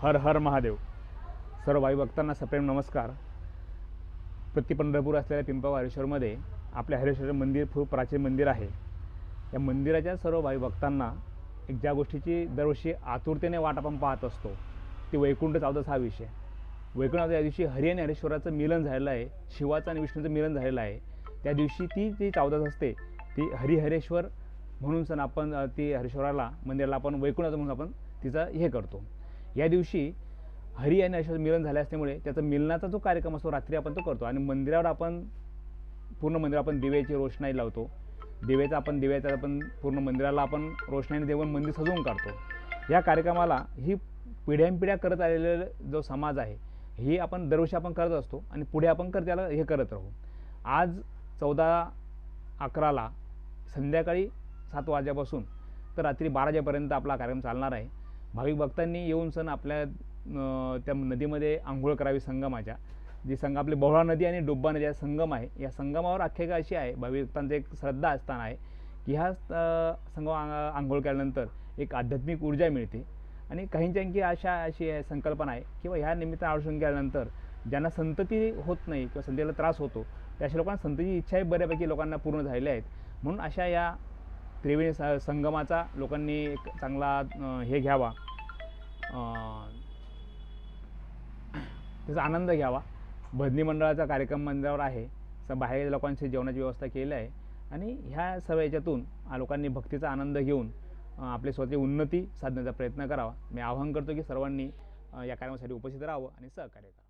हर हर महादेव. सर्व भाई भक्तांना सप्रेम नमस्कार. प्रतिपंढरपूर असलेल्या पिंपा हरेश्वरमध्ये आपल्या हरेश्वर मंदिर खूप प्राचीन मंदिर आहे. या मंदिराच्या सर्व भाई भक्तांना एक ज्या गोष्टीची दरवर्षी आतुरतेने वाट आपण पाहत असतो ती वैकुंठ चौदास हा विषय. वैकुंठ या दिवशी हरी आणि हरेश्वराचं मिलन झालेलं आहे शिवाचं आणि विष्णूचं मिलन झालेलं आहे. त्या दिवशी ती जी चौदास असते ती हरिहरेश्वर म्हणून सण आपण ती हरेश्वराला मंदिराला आपण वैकुंठाचं म्हणून आपण तिचं हे करतो. या दिवशी हरी आणि हरेश्वर मिलन झाले असल्यामुळे त्याचा मिलनाचा जो कार्यक्रम असतो रात्री आपण तो करतो. आणि मंदिरावर आपण पूर्ण मंदिर आपण दिव्याची रोषणाई लावतो. दिव्याचा आपण दिव्याचा आपण पूर्ण मंदिराला आपण रोषणाईने देऊन मंदिर सजवून काढतो. या कार्यक्रमाला ही पिढ्यानपिढ्या करत आलेला जो समाज आहे हे आपण दरवर्षी आपण करत असतो आणि पुढे आपण कर त्याला हे करत राहू. आज चौदा अकराला संध्याकाळी सात वाजेपासून तर रात्री बारा वाजेपर्यंत आपला कार्यक्रम चालणार आहे. भाविक भक्तांनी येऊन सण आपल्या त्या नदीमध्ये आंघोळ करावी संगमाच्या जी संग आपली बोहळा नदी आणि डुब्बा नदी हा संगम आहे. या संगमावर आख्यायिका अशी आहे. भाविक भक्तांचं एक श्रद्धा असताना आहे की ह्या संगम आंघोळ केल्यानंतर एक आध्यात्मिक ऊर्जा मिळते. आणि काहींच्या आणखी अशा अशी आहे संकल्पना आहे किंवा ह्या निमित्तानं आळसून केल्यानंतर ज्यांना संतती होत नाही किंवा संतीला त्रास होतो त्या अशा लोकांना संततीची इच्छाही बऱ्यापैकी लोकांना पूर्ण झालेल्या आहेत. म्हणून अशा या त्रिवेणी स- संगमाचा लोकांनी एक चांगला हे घ्यावा. त्याचा आनंद घ्यावा. भजनी मंडळाचा कार्यक्रम मंदिरावर आहे. स बाहेर लोकांची जेवणाची व्यवस्था केली आहे. आणि ह्या सर्व याच्यातून लोकांनी भक्तीचा आनंद घेऊन आपले आपली स्वतःची उन्नती साधण्याचा प्रयत्न करावा. मी आवाहन करतो की सर्वांनी या कार्यक्रमासाठी उपस्थित राहावं आणि सहकार्य करावं.